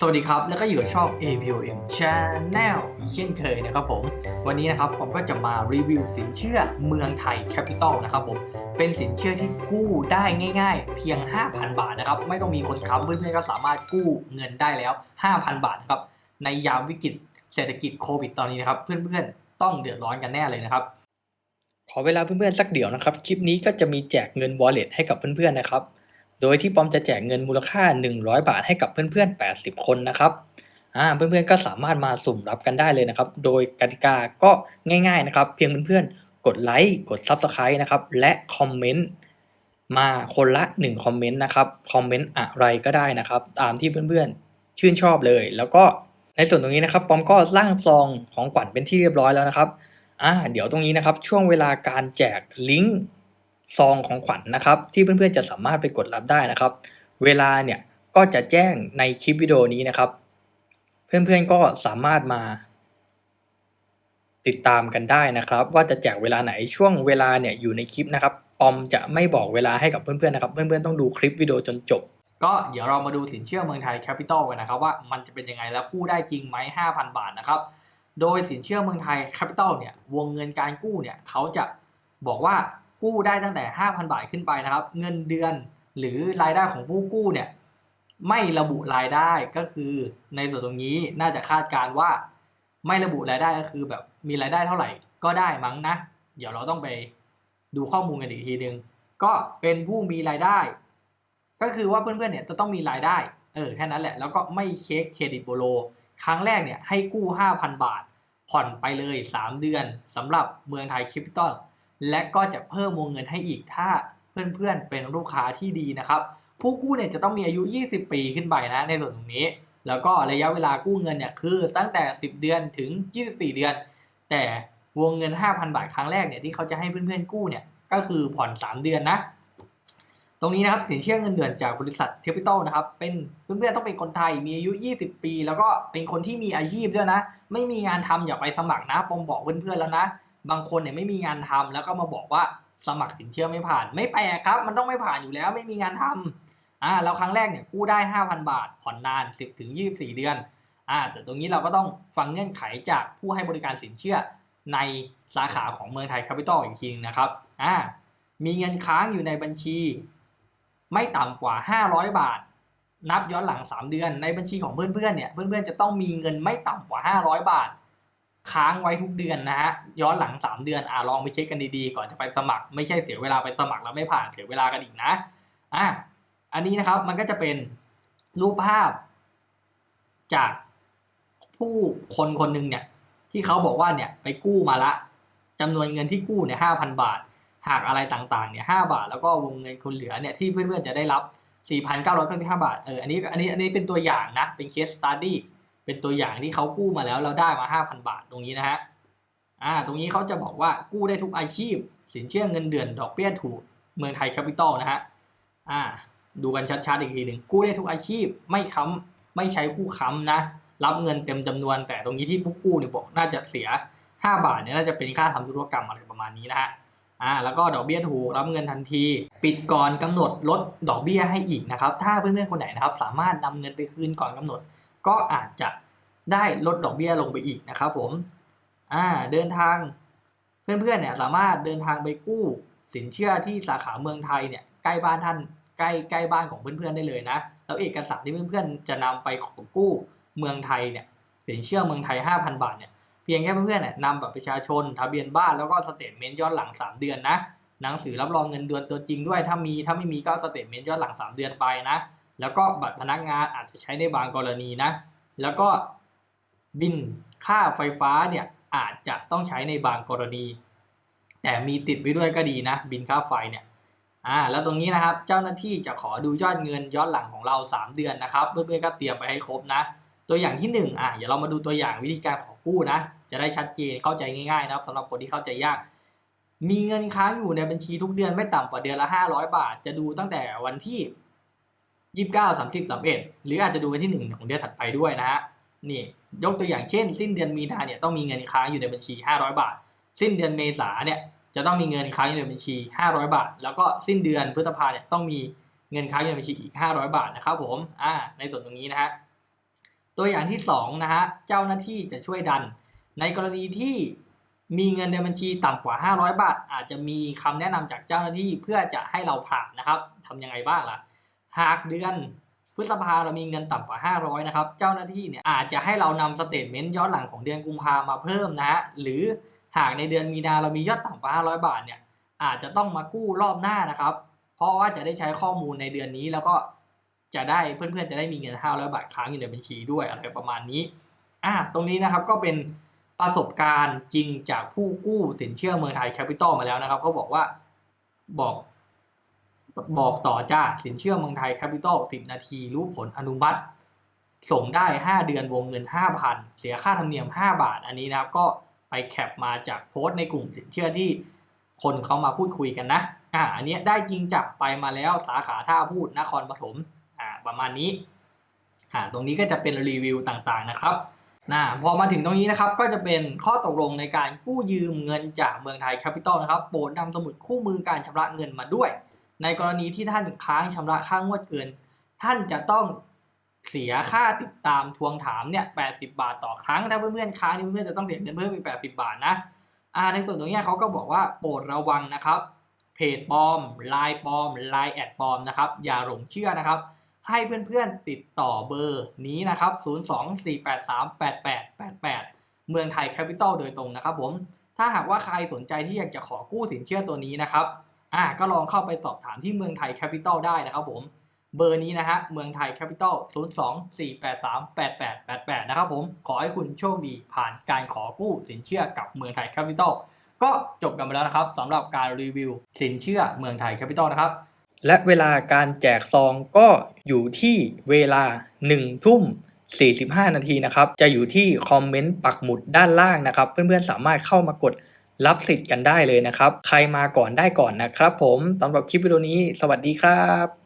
สวัสดีครับ แล้วก็อยู่กับช่อง APOM Channel อีกเช่นเคยนะครับผม วันนี้นะครับผมก็จะมารีวิวสินเชื่อเมืองไทย Capital นะครับผม เป็นสินเชื่อที่กู้ได้ง่ายๆ เพียง 5,000 บาทนะครับ ไม่ต้องมีคนค้ำเพื่อนๆก็สามารถกู้เงินได้แล้ว 5,000 บาทนะครับ ในยามวิกฤตเศรษฐกิจโควิดตอนนี้นะครับ เพื่อนๆ ต้องเดือดร้อนกันแน่เลยนะครับ ขอเวลาเพื่อนๆสักเดี๋ยวนะครับ คลิปนี้ก็จะมีแจกเงิน wallet ให้กับเพื่อนๆนะครับ โดยที่ปอมจะแจกเงินมูลค่า 100 บาทให้กับเพื่อนๆ 80 คนนะครับอ่าเพื่อนๆก็สามารถมาสุ่มรับกันได้เลยนะครับ โดยกติกาก็ง่าย ๆนะครับ เพียงเพื่อนๆ กดไลค์ กด Subscribe นะครับ และคอมเมนต์มาคนละ 1 คอมเมนต์นะครับ คอมเมนต์อะไรก็ได้นะครับ ตามที่เพื่อนๆ ชื่นชอบเลย แล้วก็ในส่วนตรงนี้นะครับ ปอมก็สร้างซองของขวัญเป็นที่เรียบร้อยแล้วนะครับ อ่า เดี๋ยวตรงนี้นะครับ ช่วงเวลาการแจกลิงก์ ซองของขวัญนนะครับ ที่เพื่อนๆจะสามารถไปกดรับได้นะครับ เวลาเนี่ยก็จะแจ้งในคลิปวิดีโอนี้นะครับ เพื่อนๆก็สามารถมา ติดตามกันได้นะครับ ว่าจะแจกเวลาไหนช่วงเวลาเนี่ยอยู่ในคลิปนะครับปอมจะไม่บอกเวลาให้กับเพื่อนๆนะครับ เพื่อนๆต้องดูคลิปวิดีโอจนจบ ก็เดี๋ยวเรามาดูสินเชื่อเมืองไทยแคปิตอลกันนะครับว่ามันจะเป็นยังไงแล้วกู้ได้จริงไหม5,000 บาทนะครับ โดยสินเชื่อเมืองไทยแคปิตอลเนี่ยวงเงินการกู้เนี่ยเขาจะบอกว่า กู้ได้ตั้งแต่ 5,000 บาทขึ้นไปนะครับ เงินเดือนหรือรายได้ของผู้กู้เนี่ยไม่ระบุรายได้ก็คือในส่วนตรงนี้น่าจะคาดการว่า ไม่ระบุรายได้ก็คือแบบมีรายได้เท่าไหร่ก็ได้มั้งนะ เดี๋ยวเราต้องไปดูข้อมูลกันอีกทีนึง ก็เป็นผู้มีรายได้ ก็คือว่าเพื่อนๆเนี่ยจะต้องมีรายได้เออแค่นั้นแหละแล้วก็ไม่เช็คเครดิตโบโล ครั้งแรกเนี่ยให้กู้ 5,000 บาท ผ่อนไปเลย 3 เดือนสำหรับเมืองไทยคริปตอล และก็จะเพิ่มวงเงินให้อีกถ้าเพื่อนๆเป็นลูกค้าที่ดีนะครับ ผู้กู้เนี่ยจะต้องมีอายุ 20 ปีขึ้นไปนะในส่วนตรงนี้ แล้วก็ระยะเวลากู้เงินเนี่ยคือตั้งแต่ 10 เดือนถึง 24 เดือน แต่วงเงิน 5,000 บาทครั้งแรกเนี่ยที่เขาจะให้เพื่อนๆกู้เนี่ยก็คือผ่อน 3 เดือนนะ ตรงนี้นะครับสินเชื่อเงินเดือนจากบริษัท Capital นะครับเป็นเพื่อนๆต้องเป็นคนไทยมีอายุ 20 ปี แล้วก็เป็นคนที่มีอาชีพด้วยนะ ไม่มีงานทำอย่าไปสมัครนะปมบอกเพื่อนๆแล้วนะ บางคนเนี่ยไม่มีงานทำแล้วก็มาบอกว่าสมัครสินเชื่อไม่ผ่าน ไม่แปลกครับ มันต้องไม่ผ่านอยู่แล้วไม่มีงานทำอ่าแล้วครั้งแรกเนี่ยกู้ได้ 5,000 บาท ผ่อนนาน 10ถึง24 เดือนอ่าแต่ตรงนี้เราก็ต้องฟังเงื่อนไขจากผู้ให้บริการสินเชื่อในสาขาของเมืองไทยแคปิตอลอีกทีนึงนะครับอ่ามีเงินค้างอยู่ในบัญชี ไม่ต่ำกว่า 500 บาท นับย้อนหลัง 3 เดือน ในบัญชีของเพื่อนๆเนี่ยเพื่อนๆจะต้องมีเงินไม่ต่ำกว่า 500 บาท ค้างไว้ทุกเดือนนะฮะย้อนหลัง 3 เดือนอ่าลองไปเช็คกันดีๆ ก่อนจะไปสมัคร ไม่ใช่เสียเวลาไปสมัครแล้วไม่ผ่านเสียเวลากันอีกนะอะอันนี้นะครับมันก็จะเป็นรูปภาพ จากผู้คนคนหนึ่งเนี่ย ที่เขาบอกว่าเนี่ยไปกู้มาละจำนวนเงินที่กู้เนี่ยห้าพันบาทหากอะไรต่างๆเนี่ยห้าบาทแล้วก็วงเงินคุณเหลือเนี่ยที่เพื่อนๆจะได้รับ 4,995 บาทเอออันนี้อันนี้อันนี้เป็นตัวอย่างนะเป็นเคสสตัดดี้ เป็นตัวอย่างที่เขากู้มาแล้วเราได้มา 5,000 บาทตรงนี้นะฮะอ่าตรงนี้เขาจะบอกว่ากู้ได้ทุกอาชีพ สินเชื่อเงินเดือนดอกเบี้ยถูกเมืองไทยแคปิตอลนะฮะอ่าดูกันชัดๆอีกทีหนึ่งกู้ได้ทุกอาชีพไม่ค้ำไม่ใช้ผู้ค้ำนะรับเงินเต็มจำนวน แต่ตรงนี้ที่ผู้กู้เนี่ยบอกน่าจะเสีย 5 บาทเนี่ยน่าจะเป็นค่าทำธุรกรรมอะไรประมาณนี้นะฮะอ่าแล้วก็ดอกเบี้ยถูกรับเงินทันที ปิดก่อนกำหนดลดดอกเบี้ยให้อีกนะครับ ถ้าเพื่อนๆคนไหนนะครับ สามารถนำเงินไปคืนก่อนกำหนด ก็อาจจะได้ลดดอกเบี้ยลงไปอีกนะครับผมอ่าเดินทางเพื่อนๆเนี่ยสามารถเดินทางไปกู้สินเชื่อที่สาขาเมืองไทยเนี่ยใกล้บ้านท่านใกล้ใกล้บ้านของเพื่อนๆได้เลยนะแล้วเอกสารที่เพื่อนๆจะนำไปขอกู้เมืองไทยเนี่ยสินเชื่อเมืองไทย 5,000 บาทเนี่ยเพียงแค่เพื่อนๆเนี่ยนำบัตรประชาชน ทะเบียนบ้านแล้วก็สเตทเมนต์ย้อนหลัง 3 เดือนนะหนังสือรับรองเงินเดือนตัวจริงด้วย ถ้ามีถ้าไม่มีก็สเตทเมนต์ย้อนหลัง 3 เดือนไปนะ แล้วก็บัตรพนักงานอาจจะใช้ในบางกรณีนะ แล้วก็บินค่าไฟฟ้าเนี่ยอาจจะต้องใช้ในบางกรณี แต่มีติดไว้ด้วยก็ดีนะ บินค่าไฟเนี่ยอ่าแล้วตรงนี้นะครับเจ้าหน้าที่จะขอดูยอดเงินย้อนหลังของเรา 3 เดือนนะครับเพื่อนๆก็เตรียมไปให้ครบนะ ตัวอย่างที่1อะเดี๋ยวเรามาดูตัวอย่างวิธีการขอกู้นะ จะได้ชัดเจนเข้าใจง่ายๆนะครับสำหรับคนที่เข้าใจยาก มีเงินค้างอยู่ในบัญชีทุกเดือนไม่ต่ำกว่าเดือนละ 500 บาท จะดูตั้งแต่วันที่ 29 30 31หรืออาจจะดูวันที่1ของเดือนถัดไปด้วยนะฮะนี่ยกตัวอย่างเช่น สิ้นเดือนมีนาเนี่ยต้องมีเงินค้างอยู่ในบัญชี 500 บาท สิ้นเดือนเมษาเนี่ยจะต้องมีเงินค้างอยู่ในบัญชี 500 บาท แล้วก็สิ้นเดือนพฤษภาเนี่ยต้องมีเงินค้างอยู่ในบัญชีอีก 500 บาทนะครับผมอ่าในส่วนตรงนี้นะฮะตัวอย่างที่2นะฮะเจ้าหน้าที่จะช่วยดัน ในกรณีที่มีเงินในบัญชีต่ำกว่า 500 บาท อาจจะมีคำแนะนำจากเจ้าหน้าที่เพื่อจะให้เราผ่านนะครับทำยังไงบ้างล่ะ หากเดือนพฤษภาเรามีเงินต่ำกว่า 500 นะครับ เจ้าหน้าที่เนี่ยอาจจะให้เรานำสเตทเมนต์ย้อนหลังของเดือนกุมภามาเพิ่มนะฮะ หรือหากในเดือนมีนาเรามียอดต่ำกว่า 500 บาทเนี่ย อาจจะต้องมากู้รอบหน้านะครับ เพราะว่าจะได้ใช้ข้อมูลในเดือนนี้แล้วก็จะได้เพื่อนๆจะได้มีเงิน 500 บาทค้างอยู่ในบัญชีด้วยอะไรประมาณนี้ อะตรงนี้นะครับก็เป็นประสบการณ์จริงจากผู้กู้สินเชื่อเมืองไทยแคปิตอลมาแล้วนะครับเขาบอกว่าบอก บอกต่อจ้า สินเชื่อเมืองไทยแคปิตอล10 นาที รู้ผลอนุมัติ ส่งได้ 5 เดือนวงเงิน 5,000 เสียค่าธรรมเนียม 5 บาท อันนี้นะครับก็ไปแคปมาจากโพสต์ในกลุ่มสินเชื่อที่คนเขามาพูดคุยกันนะ อ่า อันนี้ได้จริงจับไปมาแล้วสาขาท่าพูดนครปฐม อ่า ประมาณนี้ อ่า ตรงนี้ก็จะเป็นรีวิวต่างๆนะครับนะพอมาถึงตรงนี้นะครับก็จะเป็นข้อตกลงในการกู้ยืมเงินจากเมืองไทยแคปิตอลนะครับ โปรดนำสมุดคู่มือการชำระเงินมาด้วย ในกรณีที่ท่านค้างชำระค่างวดเกิน ท่านจะต้องเสียค่าติดตามทวงถามเนี่ย80บาทต่อครั้ง ถ้าเพื่อนๆค้างนี่เพื่อนๆจะต้องเสียเงินเพิ่มอีก80บาทนะอ่าในส่วนตรงนี้เขาก็บอกว่าโปรดระวังนะครับ เพจปลอมไลน์ปลอมไลน์แอดปลอมนะครับ อย่าหลงเชื่อนะครับ ให้เพื่อนๆติดต่อเบอร์นี้นะครับ 024838888 เมืองไทยแคปิตอลโดยตรงนะครับผม ถ้าหากว่าใครสนใจที่อยากจะขอกู้สินเชื่อตัวนี้นะครับ อ่าก็ลองเข้าไปสอบถามที่เมืองไทยแคปิตอลได้นะครับผม เบอร์นี้นะฮะเมืองไทยแคปิตอล024838888 นะครับผมขอให้คุณโชคดีผ่านการขอกู้สินเชื่อกับเมืองไทยแคปิตอลก็จบกันไปแล้วนะครับสำหรับการรีวิวสินเชื่อเมืองไทยแคปิตอลนะครับ และเวลาการแจกซองก็อยู่ที่เวลา 1 ทุ่ม 45 นาทีนะครับ จะอยู่ที่คอมเมนต์ปักหมุดด้านล่างนะครับ เพื่อนๆสามารถเข้ามากด รับสิทธิ์กันได้เลยนะครับ ใครมาก่อนได้ก่อนนะครับผมสำหรับคลิปวิดีโอนี้ สวัสดีครับ